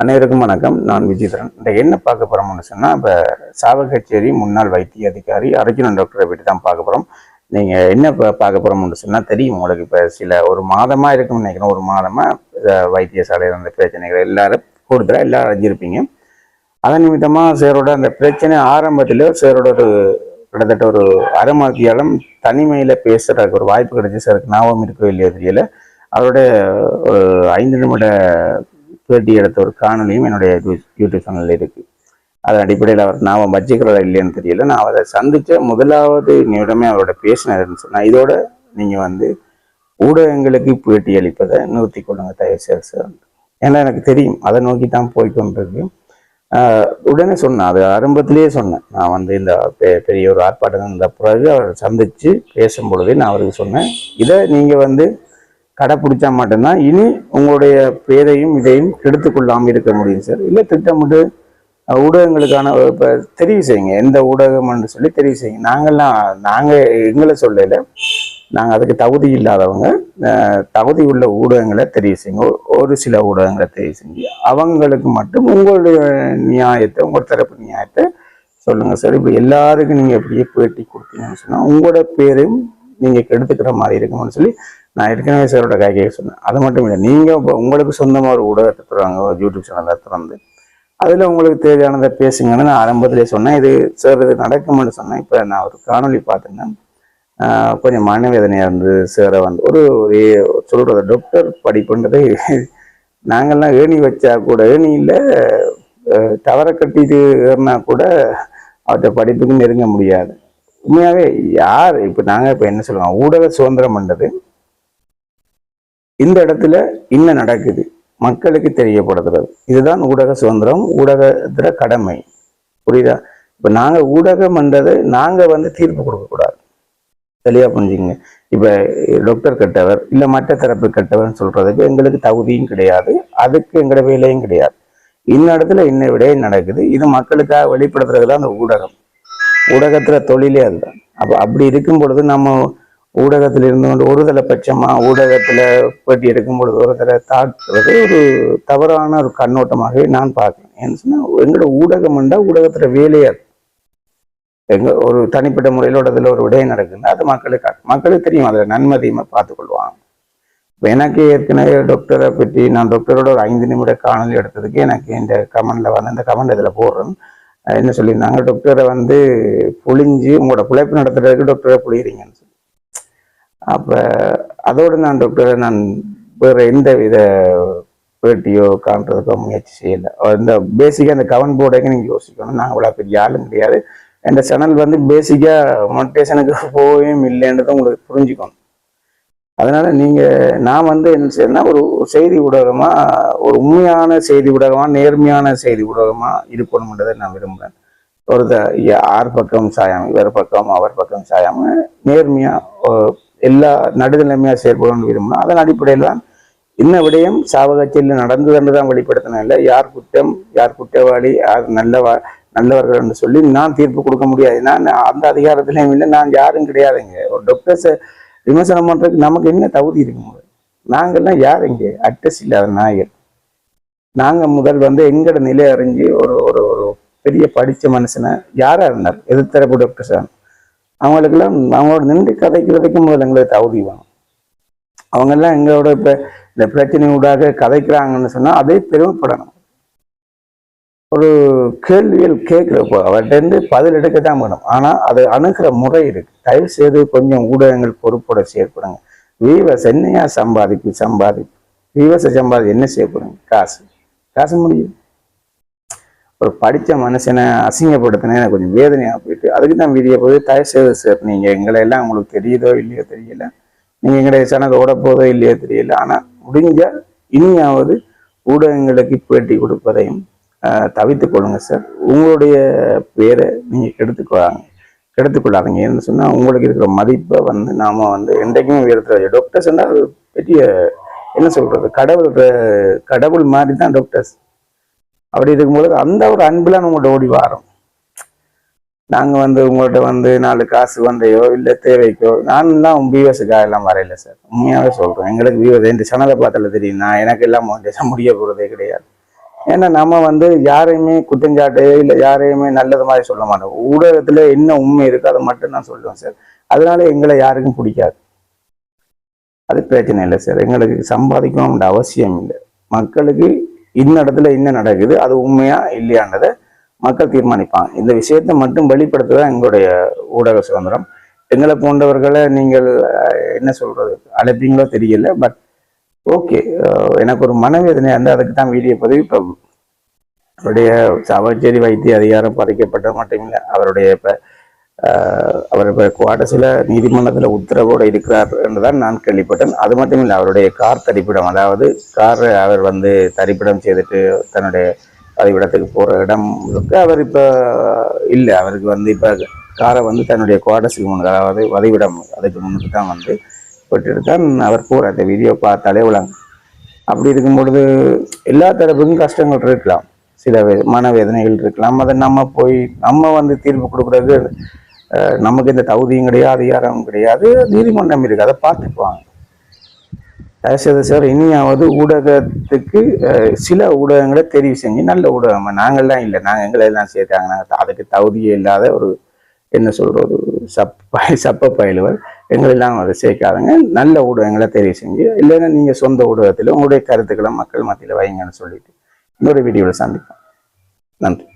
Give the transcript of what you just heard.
அனைவருக்கும் வணக்கம். நான் விஜயதரன். இந்த என்ன பார்க்க போறோம்னு சொன்னால் இப்போ சாவகச்சேரி முன்னாள் வைத்திய அதிகாரி அர்ஜுனன் டாக்டரை வீட்டு தான் பார்க்க போகிறோம் நீங்கள் என்ன பா- பார்க்க போகிறோம்னு சொன்னால் தெரியும் உங்களுக்கு இப்போ சில ஒரு மாதமாக இருக்கும்னு நினைக்கிறேன். ஒரு மாதமாக வைத்தியசாலையில் இருந்த பிரச்சனைகள் எல்லாரும் கூடுதலாக எல்லாரும் அறிஞ்சிருப்பீங்க. அதன் நிமித்தமாக சேரோட அந்த பிரச்சனை ஆரம்பத்தில் சேரோட ஒரு கிட்டத்தட்ட ஒரு அரை மணித்தியாலம் தனிமையில் பேசுறதுக்கு ஒரு வாய்ப்பு கிடைச்சி சாருக்கு ஞாபகம் இருக்கோ இல்லையோ தெரியல. அவரோட ஒரு ஐந்து நிமிட பேட்டி எடுத்த ஒரு காணொலியும் என்னுடைய யூடியூப் சேனலில் இருக்குது அதன் அடிப்படையில் அவர் ஞாபகம் வச்சுக்கிறதா இல்லைன்னு தெரியல. நான் அவரை சந்தித்த முதலாவது நிமிடமே அவரோட பேசினது சொன்னேன் இதோட நீங்கள் வந்து ஊடகங்களுக்கு பேட்டி அளிப்பதை நிறுத்தி கொள்ளுங்க தயவு செய்து சார். ஏன்னா எனக்கு தெரியும். அதை நோக்கி தான் போய்கொண்டிருக்கு உடனே சொன்னேன். அது ஆரம்பத்திலேயே சொன்னேன். நான் வந்து இந்த பெ- பெரிய ஒரு ஆர்ப்பாட்டம் இருந்த பிறகு அவரை சந்தித்து பேசும் பொழுதே நான் அவருக்கு சொன்னேன். இதை நீங்கள் வந்து கடைப்பிடிச்சா மட்டும்தான் இனி உங்களுடைய பேரையும் இதையும் கெடுத்துக் கொள்ளாமல் இருக்க முடியும் சார் இல்லை திட்டமிட்டு ஊடகங்களுக்கான இப்போ தெரிவு செய்யுங்க. எந்த ஊடகம்னு சொல்லி தெரிவு செய்யுங்க. நாங்கள்லாம் நாங்கள் எங்களை சொல்லல. நாங்கள் அதுக்கு தகுதி இல்லாதவங்க. தகுதி உள்ள ஊடகங்களை தெரிவு செய்யுங்க. ஒரு- சில ஊடகங்களை தெரிவு செஞ்சு அவங்களுக்கு மட்டும் உங்களுடைய நியாயத்தை உங்கள் தரப்பு நியாயத்தை சொல்லுங்கள் சார் இப்போ எல்லாருக்கும் நீங்கள் எப்படியே பேட்டி கொடுத்தீங்கன்னு சொன்னால் உங்களோட பேரையும் நீங்கள் கெடுத்துக்கிற மாதிரி இருக்கும்னு சொல்லி நான் ஏற்கனவே சாரோட காய்கறி சொன்னேன். அது மட்டும் இல்லை நீங்கள் இப்போ உங்களுக்கு சொந்தமாக ஒரு ஊடகத்தை தருவாங்க ஒரு யூடியூப் சேனலை திறந்து அதில் உங்களுக்கு தேவையானதை பேசுங்கன்னு நான் ஆரம்பத்திலே சொன்னேன். இது சார் இது நடக்கும்னு சொன்னேன். இப்போ நான் ஒரு காணொளி பார்த்தேன்னா கொஞ்சம் மனவேதனையாக இருந்து சேர வந்து. ஒரு ஒரு சொல்கிறது டாக்டர் படிப்புன்றது நாங்கள்லாம் ஏணி வச்சா கூட ஏணியில் டவரை கட்டிட்டு ஏறினா கூட அவற்றை படிப்புக்கு நெருங்க முடியாது. உண்மையாகவே யார் இப்போ நாங்கள் இப்போ என்ன சொல்லுவோம் ஊடக சுதந்திரம்ன்றது இந்த இடத்துல என்ன நடக்குது? மக்களுக்கு தெரியப்படுத்துறது. இதுதான் ஊடக சுதந்திரம் ஊடகத்துல கடமை. புரியுதா? இப்போ நாங்கள் ஊடகம் பண்றது நாங்கள் வந்து தீர்ப்பு கொடுக்கக்கூடாது தெளிவாக புரிஞ்சுங்க இப்போ டாக்டர் கெட்டவர் இல்லை மற்ற தரப்பு கெட்டவர்னு சொல்றதுக்கு எங்களுக்கு தகுதியும் கிடையாது அதுக்கு எங்களோட வேலையும் கிடையாது. இந்த இடத்துல இன்ன விடையே நடக்குது? இது மக்களுக்காக வெளிப்படுத்துறது தான் அந்த ஊடகம். ஊடகத்துல தொழிலே அதுதான். அப்போ அப்படி இருக்கும் பொழுது நம்ம ஊடகத்தில் இருந்து கொண்டு ஒருதலை பட்சமா ஊடகத்துல பேட்டி எடுக்கும் பொழுது ஒருத்தரை தாக்குறது ஒரு தவறான ஒரு கண்ணோட்டமாகவே நான் பார்க்குறேன். ஏன்னு சொன்னால் எங்களோட ஊடகம் என்றால் ஊடகத்தில் வேலையே அது. எங்க ஒரு தனிப்பட்ட முறையில் அதில் ஒரு விடயம் நடக்குதுன்னா அது மக்களுக்கு மக்களுக்கு தெரியும் அதில் நன்மை பார்த்துக்கொள்வாங்க இப்போ எனக்கு ஏற்கனவே டாக்டரை பற்றி நான் டாக்டரோட ஒரு ஐந்து நிமிட காணொலி எடுத்ததுக்கு எனக்கு இந்த கமெண்டில் வந்து அந்த கமெண்ட் இதில் போடுறேன் என்ன சொல்லியிருந்தாங்க? டாக்டரை வந்து புழிஞ்சு உங்களோட பிழைப்பு நடத்துறதுக்கு டாக்டரை புழியிறீங்கன்னு சொல்லி அப்போ அதோடு நான் டாக்டரை நான் வேறு எந்த வித பேட்டியோ காண்றதுக்கோ முயற்சி செய்யலை. இந்த பேசிக்காக அந்த கவன் போர்டைக்கு நீங்கள் யோசிக்கணும். நாங்கள் இவ்வளோ பெரிய ஆளும் கிடையாது. இந்த சேனல் வந்து பேசிக்காக மொட்டேஷனுக்கு போகவே இல்லைன்றதை உங்களுக்கு புரிஞ்சுக்கணும். அதனால் நீங்கள் நான் வந்து என்ன செய்யணும்னா ஒரு செய்தி ஊடகமாக ஒரு உண்மையான செய்தி ஊடகமாக நேர்மையான செய்தி ஊடகமாக இருக்கணும்ன்றதை நான் விரும்புகிறேன் ஒரு த- யார் பக்கம் சாயாமல் இவர் பக்கம் அவர் பக்கம் சாயாமல் நேர்மையாக எல்லா நடுநிலைமையாக செயல்படணும்னு விரும்புகிறேன் அதன் அடிப்படையில் தான் இன்ன விடயம் சாவகச்சேரியில் நடந்ததுன்னு தான் வெளிப்படுத்தினேன் இல்லை. யார் குற்றம் யார் குற்றவாளி யார் நல்லவா நல்லவர்கள் என்று சொல்லி நான் தீர்ப்பு கொடுக்க முடியாது. நான் அந்த அதிகாரத்திலையும் இல்லை. நான் யாரும் கிடையாதுங்க. ஒரு டாக்டர்ஸை விமர்சனம் பண்ணுறதுக்கு நமக்கு என்ன தகுதி இருக்கு? முதல் நாங்கெல்லாம் யார் இங்கே? அட்ரஸ் இல்லாத நாயர் நாங்கள் முதல் வந்து எங்கட நிலை அறிஞ்சு ஒரு ஒரு ஒரு பெரிய படித்த மனுஷனை யாராக இருந்தார் எதிர்த்தரப்பு டாக்டர்ஸ் அவங்களுக்கெல்லாம் அவங்களோட நின்று கதைக்கிறதுக்கு முதல்ல எங்களுக்கு தகுதி வேணும் அவங்கெல்லாம் எங்களோட இப்ப இந்த பிரச்சனையூடாக கதைக்கிறாங்கன்னு சொன்னா அதே பெருமைப்படணும். ஒரு கேள்விகள் கேட்குறப்போ அவர்கிட்டருந்து பதில் எடுக்க தான் வேணும். ஆனா அது அணுகிற முறை இருக்கு. தயவு செய்து கொஞ்சம் ஊடகங்கள் பொறுப்போட செயற்படுங்க வீவர்ஸ் என்னையா சம்பாதிப்பு சம்பாதிப்பு. வீவர்ஸை சம்பாதி என்ன செய்யப்படுங்க காசு. காசு முடியும் ஒரு படிச்ச மனுஷனை அசிங்கப்படுத்தினே எனக்கு கொஞ்சம் வேதனையா போயிட்டு அதுக்கு தான் வீடியோ போய் தயவு செய்து சார் நீங்கள் எங்களை எல்லாம் உங்களுக்கு தெரியுதோ இல்லையோ தெரியல நீங்கள் எங்களுடைய சேனல் ஓட போதோ இல்லையோ தெரியல ஆனால் முடிஞ்ச இனியாவது ஊடகங்களுக்கு பேட்டி கொடுப்பதையும் தவித்து கொள்ளுங்க சார் உங்களுடைய பேரை நீங்கள் கெடுத்துக்கொள்ளாங்க கெடுத்துக்கொள்ளாதீங்க. ஏன்னு சொன்னால் உங்களுக்கு இருக்கிற மதிப்பை வந்து நாம் வந்து என்றைக்குமே உயர்த்த டாக்டர்ஸ் அது பெரிய என்ன சொல்கிறது கடவுள் கடவுள் மாதிரி தான் டாக்டர்ஸ் அப்படி இருக்கும்போது அந்த ஒரு அன்புல உங்கள்கிட்ட ஓடி வாரோம். நாங்கள் வந்து உங்கள்கிட்ட வந்து நாலு காசு வந்தையோ இல்லை தேவைக்கோ நான்லாம் வியூவர்ஸுக்காக எல்லாம் வரையில சார் உண்மையாகவே சொல்கிறேன் எங்களுக்கு வியூவர்ஸ் இந்த சேனலை பார்த்தால தெரியும் நான் எனக்கு எல்லாம் மோட்டிவேஷன் முடிய போகிறதே கிடையாது. ஏன்னா நம்ம வந்து யாரையுமே குற்றஞ்சாட்டு இல்லை யாரையுமே நல்லது மாதிரி சொல்ல மாட்டோம். ஊடகத்தில் என்ன உண்மை இருக்கோ அதை மட்டும் நான் சொல்லுவேன் சார் அதனால எங்களை யாருக்கும் பிடிக்காது. அது பிரச்சனை இல்லை சார் எங்களுக்கு சம்பாதிக்கணும்ன்ற அவசியம் இல்லை. மக்களுக்கு இந்த இடத்துல என்ன நடக்குது அது உண்மையா இல்லையான்றதை மக்கள் தீர்மானிப்பாங்க. இந்த விஷயத்தை மட்டும் வெளிப்படுத்துதான் எங்களுடைய ஊடக சுதந்திரம். எங்களை போன்றவர்களை நீங்கள் என்ன சொல்றது அழைப்பீங்களோ தெரியல பட் ஓகே எனக்கு ஒரு மனவேதனை வந்து அதுக்கு தான் வீடியோ பதிவு. இப்போ அவருடைய சாவச்சேரி வைத்திய அதிகாரம் பறிக்கப்பட்ட மட்டும் இல்லை அவருடைய இப்போ அவர் இப்போ குவாட்டஸில் நீதிமன்றத்தில் உத்தரவோடு இருக்கிறார் என்றுதான் நான் கேள்விப்பட்டேன். அது மட்டும் இல்லை அவருடைய கார் தரிப்பிடம் அதாவது கார் அவர் வந்து தரிப்பிடம் செய்துட்டு தன்னுடைய பதிவிடத்துக்கு போகிற இடம் அவர் இப்போ இல்லை அவருக்கு வந்து இப்போ காரை வந்து தன்னுடைய குவாட்டஸுக்கு முன்னாடி அதாவது வதிவிடம் அதுக்கு முன்னுக்கு தான் வந்து போட்டுட்டு தான் அவர் போகிற அந்த வீடியோ பார்த்தாலே விளங்கும் அப்படி இருக்கும் பொழுது எல்லா தரப்புக்கும் கஷ்டங்கள் இருக்கலாம். சில மனவேதனைகள் இருக்கலாம். அதை நம்ம போய் நம்ம வந்து தீர்ப்பு கொடுக்குறது நமக்கு இந்த தகுதியும் கிடையாது அதிகாரமும் கிடையாது. நீதிமன்றம் இருக்குது அதை பார்த்துக்குவாங்க. தயவுசெய்து சார் இனியாவது ஊடகத்துக்கு சில ஊடகங்களை தெரிவு செஞ்சு நல்ல ஊடகம். நாங்கள்லாம் இல்லை. நாங்கள் எங்களை எல்லாம் சேர்த்தாங்க நாங்கள் அதுக்கு தகுதியே இல்லாத ஒரு என்ன சொல்றது சப்ப சப்ப பயிலுவர். எங்களெல்லாம் அதை சேர்க்காதங்க. நல்ல ஊடகங்களை தெரிவு செஞ்சு இல்லைன்னா நீங்கள் சொந்த ஊடகத்தில் உங்களுடைய கருத்துக்களை மக்கள் மத்தியில் வைங்கன்னு சொல்லிட்டு இன்னொரு வீடியோவில் சந்திப்போம். நன்றி.